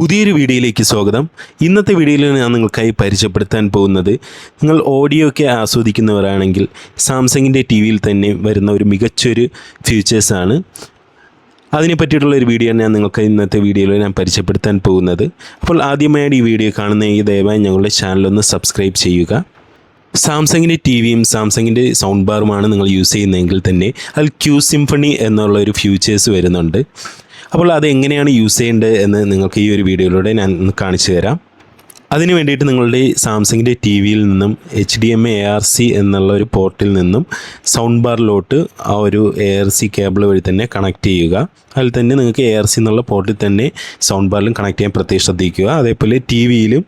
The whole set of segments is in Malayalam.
പുതിയൊരു വീഡിയോയിലേക്ക് സ്വാഗതം. ഇന്നത്തെ വീഡിയോയിൽ ഞാൻ നിങ്ങൾക്കായി പരിചയപ്പെടുത്താൻ പോകുന്നത്. നിങ്ങൾ ഓഡിയോ ഒക്കെ ആസ്വദിക്കുന്നവരാണെങ്കിൽ സാംസങ്ങിന്റെ ടി വിയിൽ തന്നെ വരുന്ന ഒരു മികച്ചൊരു ഫീച്ചേഴ്സാണ് അതിനെ പറ്റിയിട്ടുള്ള ഒരു വീഡിയോ ഞാൻ നിങ്ങൾക്ക് ഇന്നത്തെ വീഡിയോയിൽ ഞാൻ പരിചയപ്പെടുത്താൻ പോകുന്നത്. അപ്പോൾ ആദ്യമായിട്ട് ഈ വീഡിയോ കാണുന്ന ഈ ദയവായി ഞങ്ങളുടെ ചാനലൊന്ന് സബ്സ്ക്രൈബ് ചെയ്യുക. സാംസങ്ങിന്റെ ടി വിയും സാംസങ്ങിന്റെ സൗണ്ട് ബാറുമാണ് നിങ്ങൾ യൂസ് ചെയ്യുന്നതെങ്കിൽ തന്നെ അതിൽ ക്യൂ സിംഫണി എന്നുള്ള ഒരു ഫ്യൂച്ചേഴ്സ് വരുന്നുണ്ട്. അപ്പോൾ അത് എങ്ങനെയാണ് യൂസ് ചെയ്യേണ്ടത് എന്ന് നിങ്ങൾക്ക് ഈ ഒരു വീഡിയോയിലൂടെ ഞാൻ കാണിച്ചു തരാം. അതിന് വേണ്ടിയിട്ട് നിങ്ങളുടെ സാംസങ്ങിന്റെ ടി വിയിൽ നിന്നും H D M A R C എന്നുള്ള ഒരു പോർട്ടിൽ നിന്നും സൗണ്ട് ബാറിലോട്ട് ആ ഒരു എ ആർ സി കേബിൾ വഴി തന്നെ കണക്ട് ചെയ്യുക. അതിൽ തന്നെ നിങ്ങൾക്ക് എ ആർ സി എന്നുള്ള പോർട്ടിൽ തന്നെ സൗണ്ട് ബാറിലും കണക്ട് ചെയ്യാൻ പ്രത്യേകം ശ്രദ്ധിക്കുക. അതേപോലെ ടി വിയിലും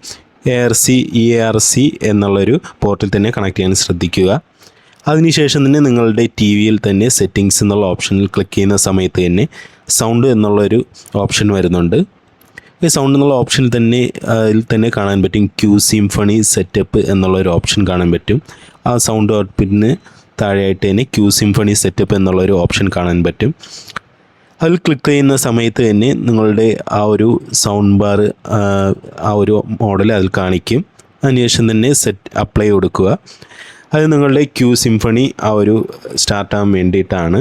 A R C E R C എന്നുള്ളൊരു പോർട്ടിൽ തന്നെ കണക്ട് ചെയ്യാൻ ശ്രദ്ധിക്കുക. അതിനുശേഷം തന്നെ നിങ്ങളുടെ ടി വിയിൽ തന്നെ സെറ്റിങ്സ് എന്നുള്ള ഓപ്ഷനിൽ ക്ലിക്ക് ചെയ്യുന്ന സമയത്ത് തന്നെ സൗണ്ട് എന്നുള്ളൊരു ഓപ്ഷൻ വരുന്നുണ്ട്. ഈ സൗണ്ട് എന്നുള്ള ഓപ്ഷനിൽ തന്നെ അതിൽ തന്നെ കാണാൻ പറ്റും ക്യൂ സിംഫണി സെറ്റപ്പ് എന്നുള്ളൊരു ഓപ്ഷൻ കാണാൻ പറ്റും. ആ സൗണ്ട് ഔട്ട്പുട്ടിന് താഴെയായിട്ട് തന്നെ ക്യൂ സിംഫണി സെറ്റപ്പ് എന്നുള്ളൊരു ഓപ്ഷൻ കാണാൻ പറ്റും. അതിൽ ക്ലിക്ക് ചെയ്യുന്ന സമയത്ത് തന്നെ നിങ്ങളുടെ ആ ഒരു സൗണ്ട് ബാർ ആ ഒരു മോഡൽ അതിൽ കാണിക്കും. അതിനുശേഷം തന്നെ സെറ്റ് അപ്ലൈ കൊടുക്കുക. അത് നിങ്ങളുടെ ക്യൂ സിംഫണി ആ ഒരു സ്റ്റാർട്ടാകാൻ വേണ്ടിയിട്ടാണ്.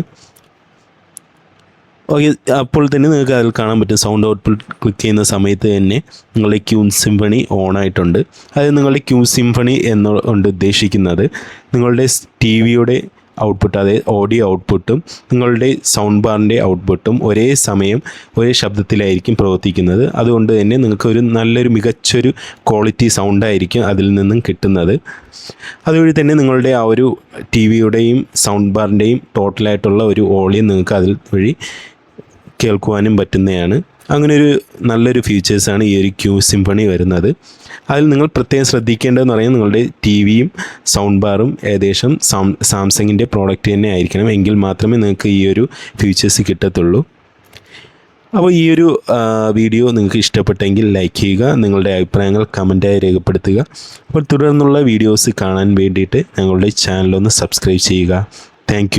ഓക്കെ അപ്പോൾ തന്നെ നിങ്ങൾക്ക് അതിൽ കാണാൻ പറ്റും. സൗണ്ട് ഔട്ട്പുട്ട് ക്ലിക്ക് ചെയ്യുന്ന സമയത്ത് തന്നെ നിങ്ങളുടെ ക്യൂ സിംഫണി ഓൺ ആയിട്ടുണ്ട്. അത് നിങ്ങളുടെ ക്യൂ സിംഫണി എന്നുകൊണ്ട് ഉദ്ദേശിക്കുന്നത് നിങ്ങളുടെ ടി വിയുടെ ഔട്ട്പുട്ട് അതായത് ഓഡിയോ ഔട്ട്പുട്ടും നിങ്ങളുടെ സൗണ്ട് ബാറിന്റെ ഔട്ട്പുട്ടും ഒരേ സമയം ഒരേ ശബ്ദത്തിലായിരിക്കും പ്രവർത്തിക്കുന്നത്. അതുകൊണ്ട് തന്നെ നിങ്ങൾക്ക് ഒരു നല്ലൊരു മികച്ചൊരു ക്വാളിറ്റി സൗണ്ടായിരിക്കും അതിൽ നിന്നും കിട്ടുന്നത്. അതുവഴി തന്നെ നിങ്ങളുടെ ആ ഒരു ടി വിയുടെയും സൗണ്ട് ബാറിന്റെയും ടോട്ടലായിട്ടുള്ള ഒരു വോളിയം നിങ്ങൾക്ക് അതിൽ വഴി കേൾക്കുവാനും പറ്റുന്നതാണ്. അങ്ങനെ ഒരു നല്ലൊരു ഫീച്ചേഴ്സാണ് ഈ ഒരു ക്യൂ സിംഫണി വരുന്നത്. അതിൽ നിങ്ങൾ പ്രത്യേകം ശ്രദ്ധിക്കേണ്ടതെന്ന് പറയുന്നത് നിങ്ങളുടെ ടി വിയും സൗണ്ട് ബാറും ഏകദേശം സാംസങ്ങിന്റെ പ്രോഡക്റ്റ് തന്നെ ആയിരിക്കണം. എങ്കിൽ മാത്രമേ നിങ്ങൾക്ക് ഈ ഒരു ഫീച്ചേഴ്സ് കിട്ടത്തുള്ളൂ. അപ്പോൾ ഈ ഒരു വീഡിയോ നിങ്ങൾക്ക് ഇഷ്ടപ്പെട്ടെങ്കിൽ ലൈക്ക് ചെയ്യുക നിങ്ങളുടെ അഭിപ്രായങ്ങൾ കമന്റായി രേഖപ്പെടുത്തുക. അപ്പോൾ തുടർന്നുള്ള വീഡിയോസ് കാണാൻ വേണ്ടിയിട്ട് ഞങ്ങളുടെ ചാനലൊന്ന് സബ്സ്ക്രൈബ് ചെയ്യുക. താങ്ക്